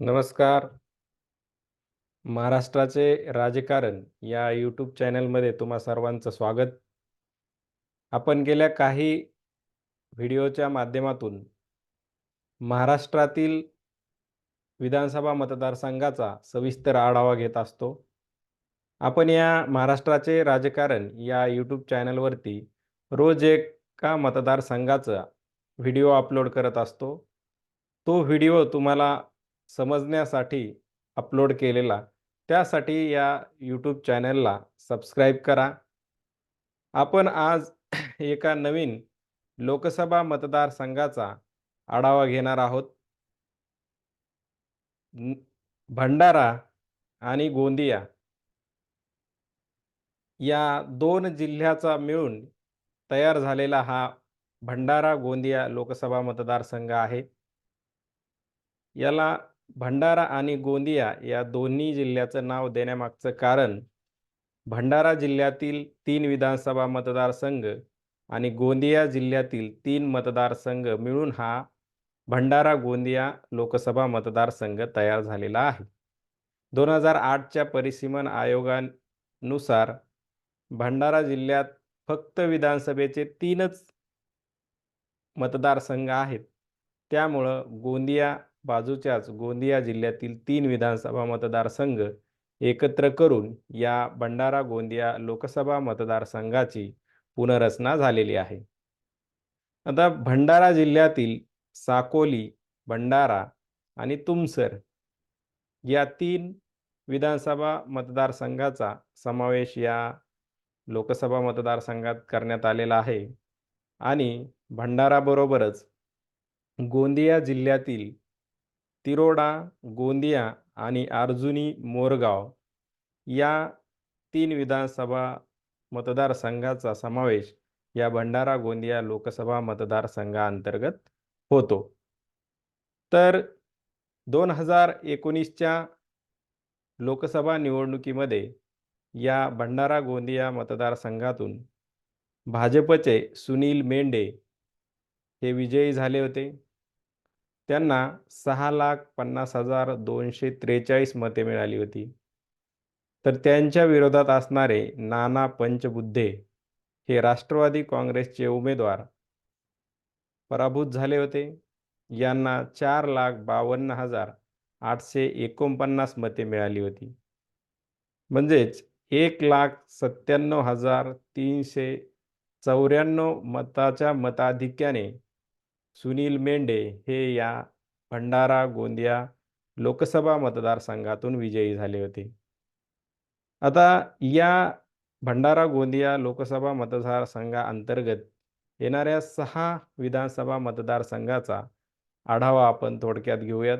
नमस्कार. महाराष्ट्राचे राजकारण या यूट्यूब चॅनलमध्ये तुम्हा सर्वांचं स्वागत. आपण गेल्या काही व्हिडिओच्या माध्यमातून महाराष्ट्रातील विधानसभा मतदारसंघाचा सविस्तर आढावा घेत असतो. आपण या महाराष्ट्राचे राजकारण या यूट्यूब चॅनलवरती रोज एका मतदारसंघाचा व्हिडिओ अपलोड करत असतो. तो व्हिडिओ तुम्हाला समजण्यासाठी अपलोड केलेला. त्यासाठी या यूट्यूब चॅनलला सबस्क्राईब करा. आपण आज एका नवीन लोकसभा मतदारसंघाचा आढावा घेणार आहोत. भंडारा आणि गोंदिया या दोन जिल्ह्याचा मिळून तयार झालेला हा भंडारा गोंदिया लोकसभा मतदारसंघ आहे. याला भंडारा आणि गोंदिया या दोन्ही जिल्ह्याचं नाव देण्यामागचं कारण भंडारा जिल्ह्यातील तीन विधानसभा मतदारसंघ आणि गोंदिया जिल्ह्यातील तीन मतदारसंघ मिळून हा भंडारा गोंदिया लोकसभा मतदारसंघ तयार झालेला आहे. दोन हजार आठच्या परिसीमन आयोगानुसार भंडारा जिल्ह्यात फक्त विधानसभेचे तीनच मतदारसंघ आहेत. त्यामुळं गोंदिया बाजूच्याच गोंदिया जिल्ह्यातील तीन विधानसभा मतदारसंघ एकत्र करून या भंडारा गोंदिया लोकसभा मतदारसंघाची पुनर्रचना झालेली आहे. आता भंडारा जिल्ह्यातील साकोली भंडारा आणि तुमसर या तीन विधानसभा मतदारसंघाचा समावेश या लोकसभा मतदारसंघात करण्यात आलेला आहे आणि भंडाराबरोबरच गोंदिया जिल्ह्यातील तिरोडा गोंदिया आणि अर्जुनी मोरगाव या तीन विधानसभा मतदारसंघाचा समावेश या भंडारा गोंदिया लोकसभा मतदारसंघाअंतर्गत होतो. तर दोन हजार एकोणीसच्या लोकसभा निवडणुकीमध्ये या भंडारा गोंदिया मतदारसंघातून भाजपचे सुनील मेंढे हे विजयी झाले होते. त्यांना सहा लाख पन्नास हजार दोनशे त्रेचाळीस मते मिळाली होती. तर त्यांच्या विरोधात असणारे नाना पंचबुद्धे हे राष्ट्रवादी काँग्रेसचे उमेदवार पराभूत झाले होते. यांना चार लाख बावन्न हजार आठशे एकोणपन्नास मते मिळाली होती. म्हणजेच एक लाख सत्त्याण्णव हजार तीनशे चौऱ्याण्णव मताच्या मताधिक्याने सुनील मेंढे हे या भंडारा गोंदिया लोकसभा मतदारसंघातून विजयी झाले होते. आता या भंडारा गोंदिया लोकसभा मतदारसंघाअंतर्गत येणाऱ्या सहा विधानसभा मतदारसंघाचा आढावा आपण थोडक्यात घेऊयात.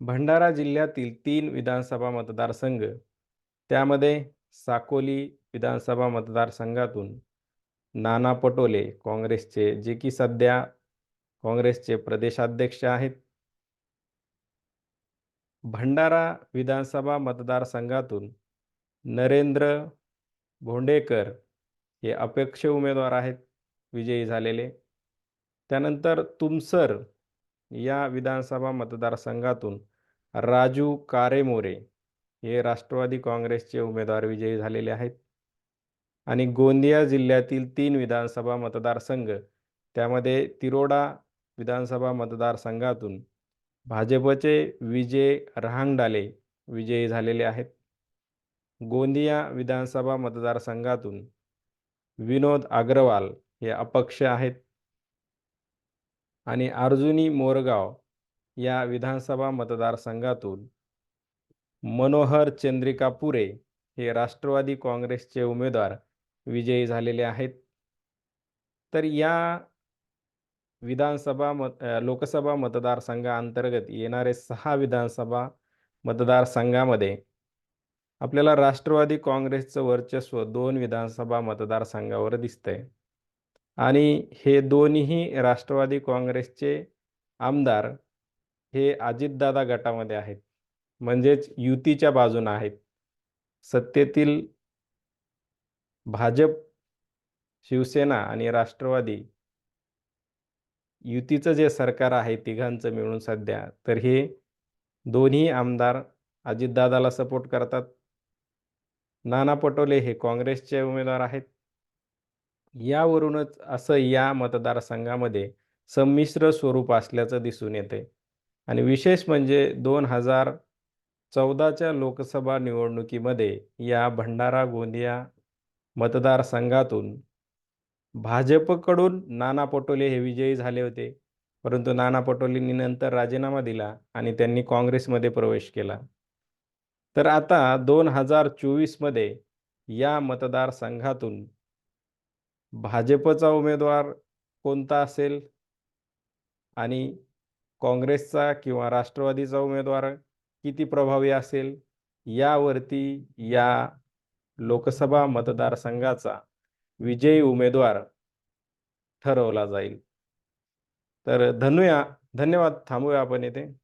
भंडारा जिल्ह्यातील तीन विधानसभा मतदारसंघ त्यामध्ये साकोली विधानसभा मतदारसंघातून नाना पटोले काँग्रेसचे जे की सध्या काँग्रेसचे प्रदेशाध्यक्ष आहेत. भंडारा विधानसभा मतदारसंघातून नरेंद्र भोंडेकर हे अपेक्ष उमेदवार आहेत विजयी झालेले. त्यानंतर तुमसर या विधानसभा मतदारसंघातून राजू कारेमोरे हे राष्ट्रवादी काँग्रेसचे उमेदवार विजयी झालेले आहेत. आणि गोंदिया जिल्ह्यातील तीन विधानसभा मतदारसंघ त्यामध्ये तिरोडा विधानसभा मतदारसंघातून भाजपचे विजय रहांगडाले विजयी झालेले आहेत. गोंदिया विधानसभा मतदारसंघातून विनोद अग्रवाल हे अपक्ष आहेत. आणि अर्जुनी मोरगाव या विधानसभा मतदारसंघातून मनोहर चंद्रिका पुरे हे राष्ट्रवादी काँग्रेसचे उमेदवार विजयी झालेले आहेत. तर या विधानसभा मत लोकसभा मतदारसंघाअंतर्गत येणारे सहा विधानसभा मतदारसंघामध्ये आपल्याला राष्ट्रवादी काँग्रेसचं वर्चस्व दोन विधानसभा मतदारसंघावर दिसतंय. आणि हे दोन्ही राष्ट्रवादी काँग्रेसचे आमदार हे अजितदादा गटामध्ये आहेत. म्हणजेच युतीच्या बाजूनं आहेत. सत्तेतील भाजप शिवसेना आणि राष्ट्रवादी युतीचं जे सरकार आहे तिघांचं मिळून सध्या तर हे दोन्ही आमदार अजितदादाला सपोर्ट करतात. नाना पटोले हे काँग्रेसचे उमेदवार आहेत. यावरूनच असं या मतदारसंघामध्ये संमिश्र स्वरूप असल्याचं दिसून येते आणि विशेष म्हणजे दोन हजार चौदाच्या लोकसभा निवडणुकीमध्ये या भंडारा गोंदिया मतदारसंघातून भाजपकडून नाना पटोले हे विजयी झाले होते. परंतु नाना पटोलेंनी नंतर राजीनामा दिला आणि त्यांनी काँग्रेसमध्ये प्रवेश केला. तर आता दोन हजार चोवीसमध्ये या मतदारसंघातून भाजपचा उमेदवार कोणता असेल? आणि काँग्रेसचा किंवा राष्ट्रवादीचा उमेदवार किती प्रभावी असेल? यावरती या लोकसभा मतदारसंघाचा विजयी उमेदवार ठरवला जाईल. तर धन्यया धन्यवाद. थांबूया आपण येथे